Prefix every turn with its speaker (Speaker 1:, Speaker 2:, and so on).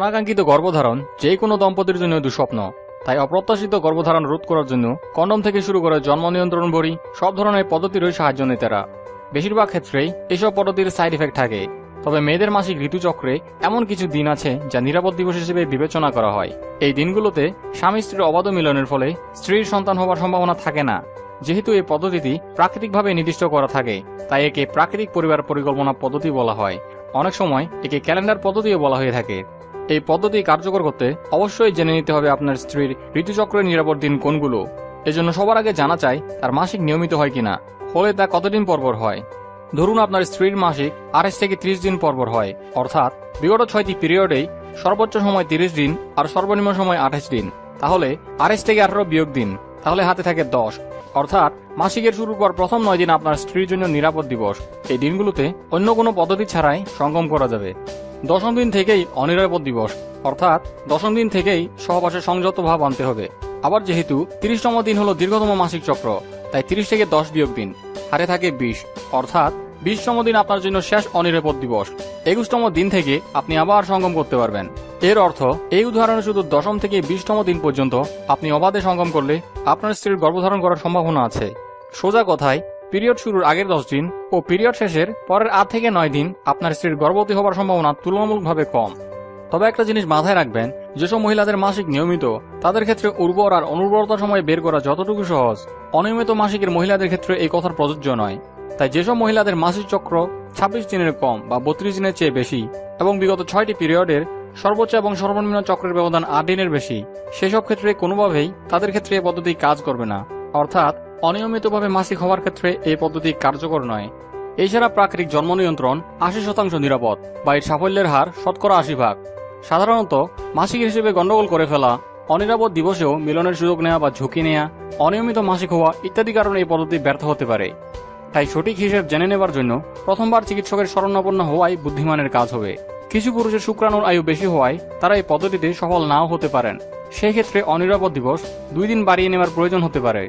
Speaker 1: অনাকাঙ্ক্ষিত গর্ভধারণ যে কোনো দম্পতির জন্য দুঃস্বপ্ন তাই অপ্রত্যাশিত গর্ভধারণ রোধ করার জন্য কন্ডম থেকে শুরু করে জন্ম নিয়ন্ত্রণ ভরি সব ধরনের পদ্ধতিরই সাহায্য নেতারা বেশিরভাগ ক্ষেত্রেই এসব পদ্ধতির সাইড এফেক্ট থাকে। তবে মেয়েদের মাসিক ঋতুচক্রে এমন কিছু দিন আছে যা নিরাপদ দিবস হিসেবে বিবেচনা করা হয়। এই দিনগুলোতে স্বামী স্ত্রীর অবাধ মিলনের ফলে স্ত্রীর সন্তান হওয়ার সম্ভাবনা থাকে না। যেহেতু এই পদ্ধতিটি প্রাকৃতিকভাবে নির্দিষ্ট করা থাকে, তাই একে প্রাকৃতিক পরিবার পরিকল্পনা পদ্ধতি বলা হয়। অনেক সময় একে ক্যালেন্ডার পদ্ধতিও বলা হয়ে থাকে। এই পদ্ধতি কার্যকর করতে অবশ্যই জেনে নিতে হবে আপনার স্ত্রীর ঋতুচক্রের নিরাপদ দিন কোনগুলো। এজন্য সবার আগে জানা চাই তার মাসিক নিয়মিত হয় কিনা, হলে তা কতদিন পরপর হয়। ধরুন আপনার স্ত্রীর মাসিক আড়াইশ থেকে ত্রিশ দিন পরপর হয়, অর্থাৎ বিগত ছয়টি পিরিয়ডেই সর্বোচ্চ সময় তিরিশ দিন আর সর্বনিম্ন সময় আঠাশ দিন। তাহলে আড়াইশ থেকে আঠারো বিয়োগ দিন, তাহলে হাতে থাকে দশ। অর্থাৎ মাসিকের শুরুর পর প্রথম নয় দিন আপনার স্ত্রীর জন্য নিরাপদ দিবস। এই দিনগুলোতে অন্য কোনো পদ্ধতি ছাড়াই সঙ্গম করা যাবে। দশম দিন থেকেই অনিরাপদ দিবস। অর্থাৎ দশম দিন থেকেই সহবাসে সংযত ভাব আনতে হবে। আবার যেহেতু তিরিশতম দিন হলো দীর্ঘতম মাসিক চক্র, তাই তিরিশ থেকে দশ বিয়োগ দিন। হারে থাকে বিশ। অর্থাৎ বিশতম দিন আপনার জন্য শেষ অনিরাপদ দিবস। একুশতম দিন থেকে আপনি আবার সঙ্গম করতে পারবেন। এর অর্থ, এই উদাহরণে শুধু দশম থেকে বিশতম দিন পর্যন্ত আপনি অবাধে সঙ্গম করলে আপনার স্ত্রীর গর্ভধারণ করার সম্ভাবনা আছে। সোজা কথায় পিরিয়ড শুরুর আগের দশ দিন ও পিরিয়ড শেষের পরের আট থেকে নয় দিন আপনার স্ত্রীর গর্ভবতী হওয়ার সম্ভাবনা তুলনামূলকভাবে কম। তবে একটা জিনিস মাথায় রাখবেন, যেসব মহিলাদের মাসিক নিয়মিত, তাদের ক্ষেত্রে উর্বর আর অনুর্বরতা সময় বের করা যতটুকু সহজ, অনিয়মিত মাসিকের মহিলাদের ক্ষেত্রে এই কথার প্রযোজ্য নয়। তাই যেসব মহিলাদের মাসিক চক্র ছাব্বিশ দিনের কম বা বত্রিশ দিনের চেয়ে বেশি এবং বিগত ছয়টি পিরিয়ডের সর্বোচ্চ এবং সর্বনিম্ন চক্রের ব্যবধান আট দিনের বেশি, সেসব ক্ষেত্রে কোনোভাবেই তাদের ক্ষেত্রে এই পদ্ধতি কাজ করবে না। অর্থাৎ অনিয়মিতভাবে মাসিক হওয়ার ক্ষেত্রে এই পদ্ধতি কার্যকর নয়। এছাড়া প্রাকৃতিক জন্ম নিয়ন্ত্রণ, আশি শতাংশ নিরাপদ বা এর সাফল্যের হার শতকরা আশি ভাগ। সাধারণত মাসিক হিসেবে গন্ডগোল করে ফেলা, অনিরাপদ দিবসেও মিলনের সুযোগ নেওয়া বা ঝুঁকি নেওয়া অনিয়মিত মাসিক হওয়া ইত্যাদি কারণে এই পদ্ধতি ব্যর্থ হতে পারে। তাই সঠিক হিসেব জেনে নেবার জন্য প্রথমবার চিকিৎসকের শরণাপন্ন হওয়াই বুদ্ধিমানের কাজ হবে। কিছু পুরুষের শুক্রাণুর আয়ু বেশি হওয়ায় তারা এই পদ্ধতিতে সফল নাও হতে পারেন। সেই ক্ষেত্রে অনিরাপদ দিবস দুই দিন বাড়িয়ে নেওয়ার প্রয়োজন হতে পারে।